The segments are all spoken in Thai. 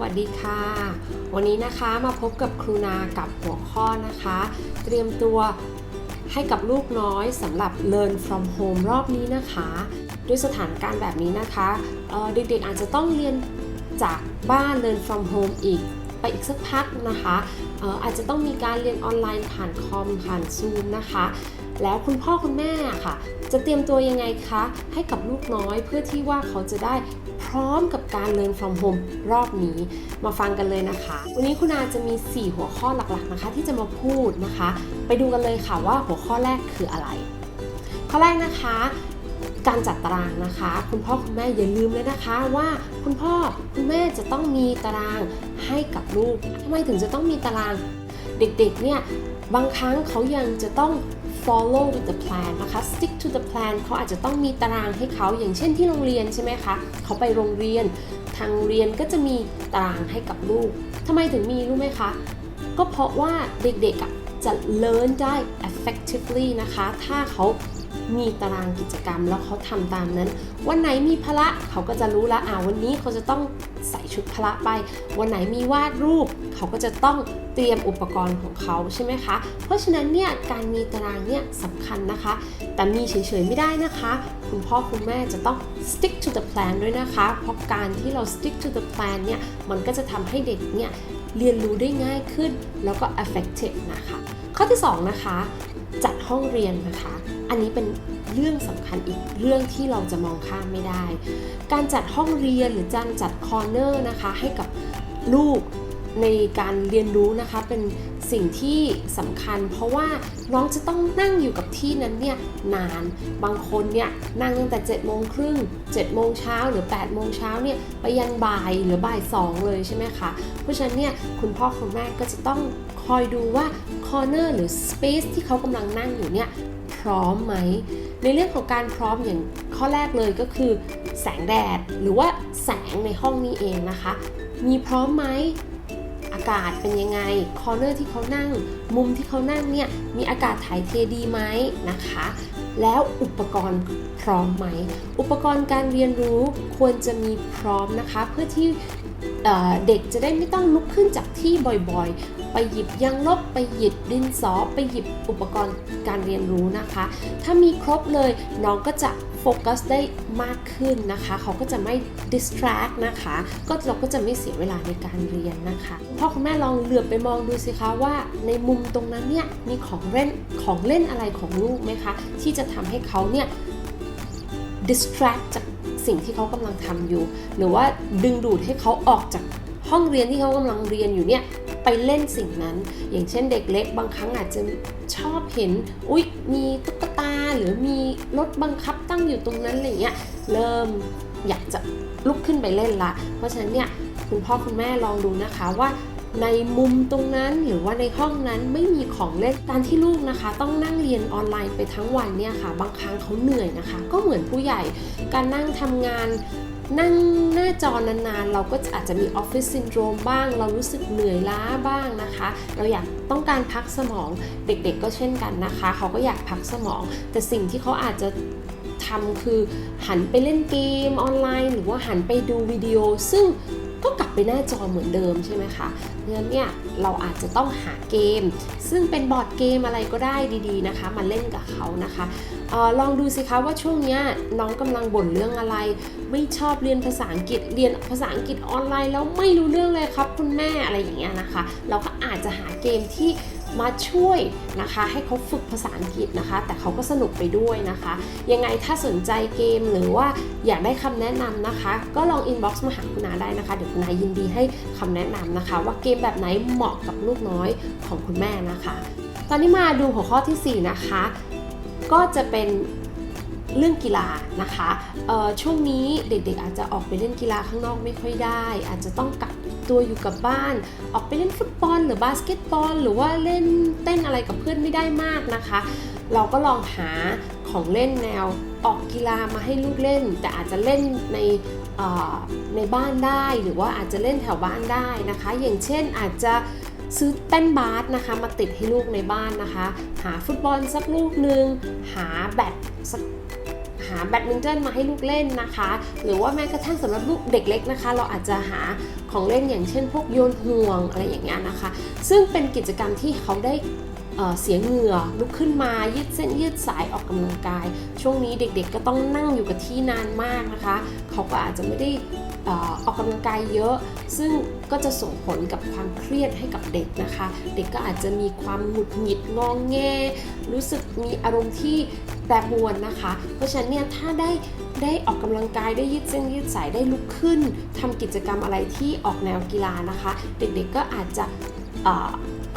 วัสดีค่ะ วันนี้นะคะมาพบกับครูนากับหัวข้อนะคะ เตรียมตัวให้กับลูกน้อยสำหรับ Learn from Home รอบนี้นะคะ ด้วยสถานการณ์แบบนี้นะคะเเด็กๆอาจจะต้องเรียนจากบ้าน Learn from Home อีกไปอีกสักพักนะคะอาจจะต้องมีการเรียนออนไลน์ผ่านคอมผ่านซูมนะคะ แล้วคุณพ่อคุณแม่ค่ะ จะเตรียมตัวยังไงคะ ให้กับลูกน้อยเพื่อที่ว่าเขาจะได้พร้อมกับการ Learn from Home รอบนี้มาฟังกันเลยนะคะ วันนี้คุณอาจะมี 4 หัวข้อหลักๆนะคะ ที่จะมาพูดนะคะ ไปดูกันเลยค่ะว่าหัวข้อแรกคืออะไร ข้อแรกนะคะการจัดตารางนะคะ คุณพ่อคุณแม่อย่าลืมเลยนะคะว่าคุณพ่อคุณแม่จะต้องมีตารางให้กับลูกทำไมถึงจะต้องมีตารางเด็กๆเนี่ยบางครั้งเขายังจะต้อง follow with the plan นะคะ stick to the plan เขาอาจจะต้องมีตารางให้เขาอย่างเช่นที่โรงเรียนใช่ไหมคะเขาไปโรงเรียน ทางเรียนก็จะมีตารางให้กับลูกทำไมถึงมีรู้ไหมคะ ก็เพราะว่าเด็กๆ จะ learn ได้ effectively นะคะ ถ้าเขามีตารางกิจกรรมแล้วเขาทำตามนั้น วันไหนมีพละเขาก็จะรู้ล้วอ่าวันนี้เขาจะต้องใส่ชุดพละไป วันไหนมีวาดรูป เขาก็จะต้องเตรียมอุปกรณ์ของเขาใช่ไหมคะ เพราะฉะนั้นเนี่ยการมีตารางเนี่ยสำคัญนะคะ แต่มีเฉยๆไม่ได้นะคะ คุณพ่อคุณแม่จะต้อง stick to the plan ด้วยนะคะ เพราะการที่เรา stick to the plan เนี่ยมันก็จะทำให้เด็กเนี่ย เรียนรู้ได้ง่ายขึ้น แล้วก็ effective นะคะ ข้อที่ 2 นะคะ จัดห้องเรียนนะคะ อันนี้เป็นเรื่องสำคัญอีกเรื่องที่เราจะมองข้ามไม่ได้ การจัดห้องเรียนหรือการจัดคอร์เนอร์นะคะให้กับลูก ในการเรียนรู้นะคะเป็นสิ่งที่สำคัญ เพราะว่าน้องจะต้องนั่งอยู่กับที่นั้นเนี่ยนานบางคนเนี่ยนั่งตั้งแต่7จ็ดโมงครึ่งเจ็ดโมงเช้าหรือ8ปดโมงเช้าเนี่ยไปยันบ่ายหรือบ่ายสองเลยใช่ไหมคะเพราะฉะนั้นเนี่ยคุณพ่อคุณแม่ก็จะต้องคอยดูว่าคอร์เนอร์หรือสเปซที่เขากำลังนั่งอยู่เนี่ยพร้อมไหมในเรื่องของการพร้อมอย่างข้อแรกเลยก็คือ แสงแดดหรือว่าแสงในห้องนี้เองนะคะ มีพร้อมไหมากาศเป็นยังไงคอร์เนอร์ที่เขานั่ง มุมที่เขานั่งเนี่ยมีอากาศถ่ายเทดีไหมนะคะ แล้วอุปกรณ์พร้อมไหม อุปกรณ์การเรียนรู้ควรจะมีพร้อมนะคะ เพื่อที่เด็กจะได้ไม่ต้องลุกขึ้นจากที่บ่อยๆ ไปหยิบยังลบ ไปหยิบดินสอไปหยิบอุปกรณ์การเรียนรู้นะคะ ถ้ามีครบเลยน้องก็จะโฟกัสได้มากขึ้นนะคะ เขาก็จะไม่ distract นะคะ ก็เราก็จะไม่เสียเวลาในการเรียนนะคะพ่อคุณแม่ลองเหลือบไปมองดูสิคะว่าในมุมตรงนั้นเนี่ยมีของเล่นของเล่นอะไรของลูกไหมคะ ที่จะทำให้เขาเนี่ย distract จากสิ่งที่เขากำลังทำอยู่ หรือว่าดึงดูดให้เขาออกจาก ห้องเรียนที่เขากำลังเรียนอยู่เนี่ยไปเล่นสิ่งนั้น อย่างเช่นเด็กเล็ก บางครั้งอาจจะชอบเห็นอุ๊ยมีตุ๊กตาหรือมีรถบังคับตั้งอยู่ตรงนั้นอะไรเงี้ยเริ่มอยากจะลุกขึ้นไปเล่นละ เพราะฉะนั้นเนี่ยคุณพ่อคุณแม่ลองดูนะคะว่าในมุมตรงนั้นหรือว่าในห้องนั้นไม่มีของเล่นการที่ลูกนะคะ ต้องนั่งเรียนออนไลน์ไปทั้งวันเนี่ยค่ะ บางครั้งเขาเหนื่อยนะคะ ก็เหมือนผู้ใหญ่ การนั่งทำงาน นั่งหน้าจอนานๆ เราก็อาจจะมีออฟฟิศซินโดรมบ้าง เรารู้สึกเหนื่อยล้าบ้างนะคะ เราอยากต้องการพักสมองเด็กๆก็เช่นกันนะคะ เขาก็อยากพักสมอง แต่สิ่งที่เขาอาจจะทำคือหันไปเล่นเกมออนไลน์ หรือว่าหันไปดูวิดีโอ ซึ่ง ก็กลับไปหน้าจอเหมือนเดิมใช่ไหมคะงั้นเนี่ยเราอาจจะต้องหาเกม ซึ่งเป็นบอร์ดเกมอะไรก็ได้ดีๆนะคะ มาเล่นกับเขานะคะออลองดูสิคะว่าช่วงเนี้ยน้องกำลังบ่นเรื่องอะไร ไม่ชอบเรียนภาษาอังกฤษเรียนภาษาอังกฤษออนไลน์แล้วไม่รู้เรื่องเลยครับคุณแม่อะไรอย่างเงี้ยนะคะ เราก็อาจจะหาเกมที่มาช่วยนะคะให้เขาฝึกภาษาอังกฤษนะคะ แต่เขาก็สนุกไปด้วยนะคะ ยังไงถ้าสนใจเกมหรือว่าอยากได้คำแนะนำนะคะ ก็ลองอินบ็อกซ์มาหาคุณนาได้นะคะ เดี๋ยวคุณนายินดีให้คำแนะนำนะคะ ว่าเกมแบบไหนเหมาะกับลูกน้อยของคุณแม่นะคะ ตอนนี้มาดูหัวข้อทีสี่4 นะคะ ก็จะเป็น เรื่องกีฬานะคะช่วงนี้เด็กๆ อาจจะออกไปเล่นกีฬาข้างนอกไม่ค่อยได้ อาจจะต้องกักตัวอยู่กับบ้าน ออกไปเล่นฟุตบอล หรือบาสเกตบอล หรือว่าเล่นเต้นอะไรกับเพื่อนไม่ได้มากนะคะ เราก็ลองหาของเล่นแนวออกกีฬามาให้ลูกเล่น แต่อาจจะเล่นในในบ้านได้หรือว่าอาจจะเล่นแถวบ้านได้นะคะ อย่างเช่นอาจจะซื้อเต้นบาสนะคะ มาติดให้ลูกในบ้านนะคะ หาฟุตบอลสักลูกหนึ่งหาแบดสักาแบดมินตันมาให้ลูกเล่นนะคะ หรือว่าแม้กระทั่งสำหรับลูกเด็กเล็กนะคะ เราอาจจะหาของเล่นอย่างเช่น พวกโยนห่วงอะไรอย่างเงี้ยนะคะ ซึ่งเป็นกิจกรรมที่เขาได้เสียเหงื่อลุกขึ้นมายืดเส้นยืดสายออกกำลังกาย ช่วงนี้เด็กๆก็ต้องนั่งอยู่กับที่นานมากนะคะ เขาก็อาจจะไม่ได้ออออกกำลังกายเยอะ ซึ่งก็จะส่งผลกับความเครียดให้กับเด็กนะคะ เด็กก็อาจจะมีความหงุดหงิดงองแง รู้สึกมีอารมณ์ที่ แปรปรวนนะคะ เพราะฉะนั้นเนี่ยถ้าได้ได้ออกกำลังกายได้ยืดเส้นยืดสายได้ลุกขึ้นทำกิจกรรมอะไรที่ออกแนวกีฬานะคะ เด็กๆก็อาจจะ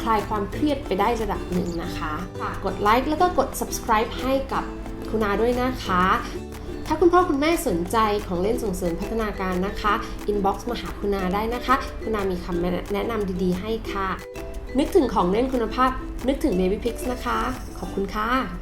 คลายความเครียดไปได้ระดับหนึ่งนะคะฝากกดไลค์แล้วก็กด subscribe ให้กับคุณอาด้วยนะคะ ถ้าคุณพ่อคุณแม่สนใจของเล่นส่งเสริมพัฒนาการนะคะ inbox มาหาคุณอาได้นะคะ คุณอามีคำแนะนำดีๆ ให้ค่ะ นึกถึงของเล่นคุณภาพ นึกถึง Baby Pix นะคะ ขอบคุณค่ะ